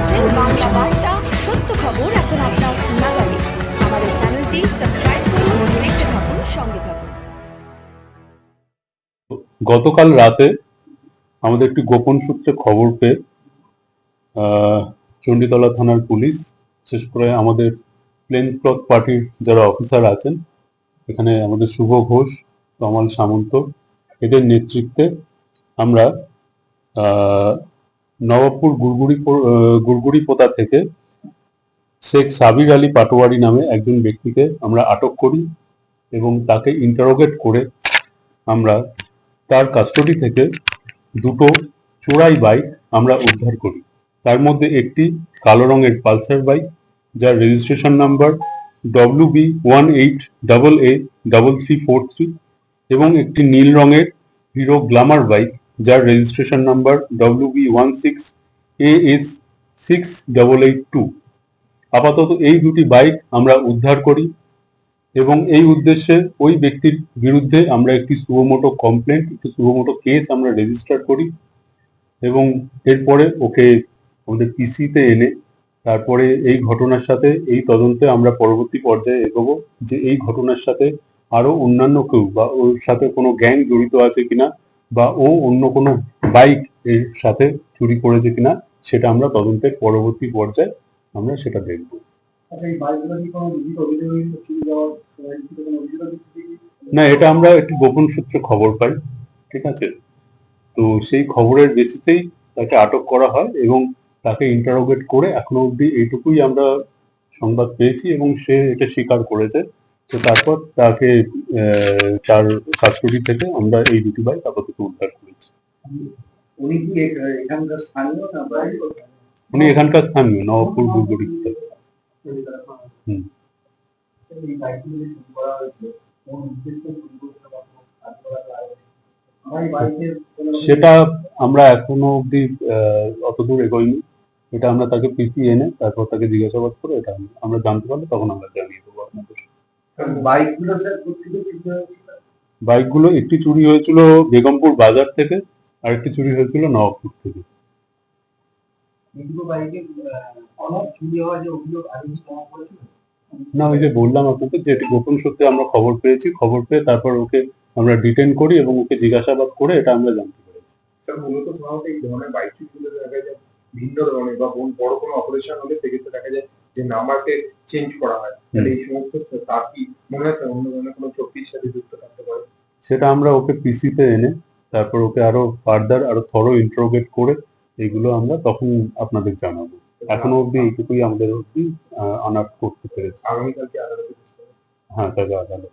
দেখছেন বাংলা বার্তা, সত্য খবর এখন আপনার নাগালে। আমাদের চ্যানেলটি সাবস্ক্রাইব করুন, দেখতে থাকুন, সঙ্গে থাকুন। গতকাল রাতে আমাদের একটি গোপন সূত্রে খবর পেয়ে চণ্ডীতলা থানার পুলিশ, বিশেষ করে আমাদের প্লেন ক্লথ পার্টির যারা অফিসার আছেন, এখানে আমাদের শুভ ঘোষ কমল সামন্ত, এদের নেতৃত্বে আমরা নবাবপুর গুড়গুড়ি গুড়গুড়ি পোতা থেকে শেখ সাবির আলী পাটোয়ারি নামে একজন ব্যক্তিকে আমরা আটক করি এবং তাকে ইন্টারোগেট করে আমরা তার কাস্টডি থেকে দুটো চোরাই বাইক আমরা উদ্ধার করি। তার মধ্যে একটি কালো রঙের পালসার বাইক যার registration number W B one eight double A double three four three এবং একটি নীল রঙের হিরো গ্লামার বাইক যার registration number W B one six A S six double eight two আপাতত এই দুটি বাইক আমরা উদ্ধার করি এবং এই উদ্দেশ্যে ওই ব্যক্তির বিরুদ্ধে আমরা একটি সুবমোটো কমপ্লেন্ট একটি সুবমোটো কেস আমরা রেজিস্টার করি এবং এরপরে ওকে আমাদের পিসিতে এনে তারপরে এই ঘটনার সাথে এই তদন্তে আমরা পরবর্তী পর্যায়ে এগোবো যে এই ঘটনার সাথে আরও অন্যান্য কেউ বা ওর সাথে কোনো গ্যাং জড়িত আছে কিনা বা ও অন্য কোনো বাইক এর সাথে চুরি করেছে কিনা সেটা আমরা তদন্তের পরবর্তী পর্যায়ে আমরা সেটা দেখব। আচ্ছা? না এটা আমরা একটি গোপন সূত্রে খবর পাই ঠিক আছে? তো সেই খবরের বেসিসেই তাকে আটক করা হয় এবং তাকে ইন্টারোগেট করে এখনও অবধি এইটুকুই আমরা সংবাদ পেয়েছি এবং সে এটা স্বীকার করেছে। তো তারপর তাকে তার কাস্টডি থেকে আমরা এই দুটি বাইক আপাতত উদ্ধার করেছি। উনি এখানকার স্থানীয় না বাইরে উনি এখানকার স্থানীয় নবপুর গুলগুড়ি হুম। এই বাইকগুলো যে চুরি করা হয়েছে কোন উদ্দেশ্যে চুরি করতে বা কোনো কাজ করা যায় আমার এই বাইকের কোনো রকম- সেটা আমরা এখনও অবধি আহ, অত দূর এগোইনি। এটা আমরা তাকে পিসি এনে তারপর তাকে জিজ্ঞাসাবাদ করে এটা আমরা জানতে পারলে তখন আমরা জানিয়ে বাইকগুলো স্যার একটি চুরি হয়েছিল বেগমপুর বাজার থেকে আর একটি চুরি হয়েছিল নবাবপুর থেকে। না ওই যে বললাম আপনাকে যে এটি গোপন সূত্রে আমরা খবর পেয়েছি খবর পেয়ে তারপর ওকে আমরা ডিটেন করি এবং ওকে জিজ্ঞাসাবাদ করে এটা আমরা জানতে পেরেছি। স্যার মূলত সাধারণত এই ধরনের বাইকগুলো দেখা যায় ভিন্ন ধরনের বা বড় কোনো অপারেশন হলে সেক্ষেত্রে দেখা যায় যে নাম্বারকে চেঞ্জ করা হয় তাহলে এই সমস্ত তার কি মনে স্যার অন্য ধরনের কোনো চব্বিশ সাথে যুক্ত থাকতে পারে? সেটা আমরা ওকে পিসিতে এনে তারপর ওকে আরও ফার্দার আরও থরো ইন্টারোগেট করে এগুলো আমরা তখন আপনাদের জানাব। এখনও অবধি এইটুকুই আমাদের অবধি আনার্ট করতে পেরেছি। আগামীকালকে আদালতে হ্যাঁ তাকে আদালত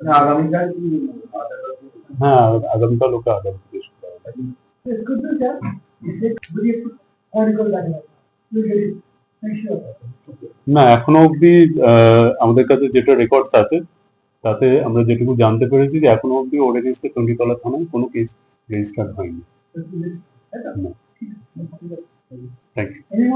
মানে আগামীকাল হ্যাঁ আগামীকাল ওকে আদালতে পেশ করা হবে। না, এখনও অবধি আমাদের কাছে যেটা রেকর্ডস আছে, তাতে আমরা যেটুকু জানতে পেরেছি যে এখনও অবধি ওর এগেনস্টে টুন্ডিতলা থানায় কোনো কেস রেজিস্টার হয়নি। Thank you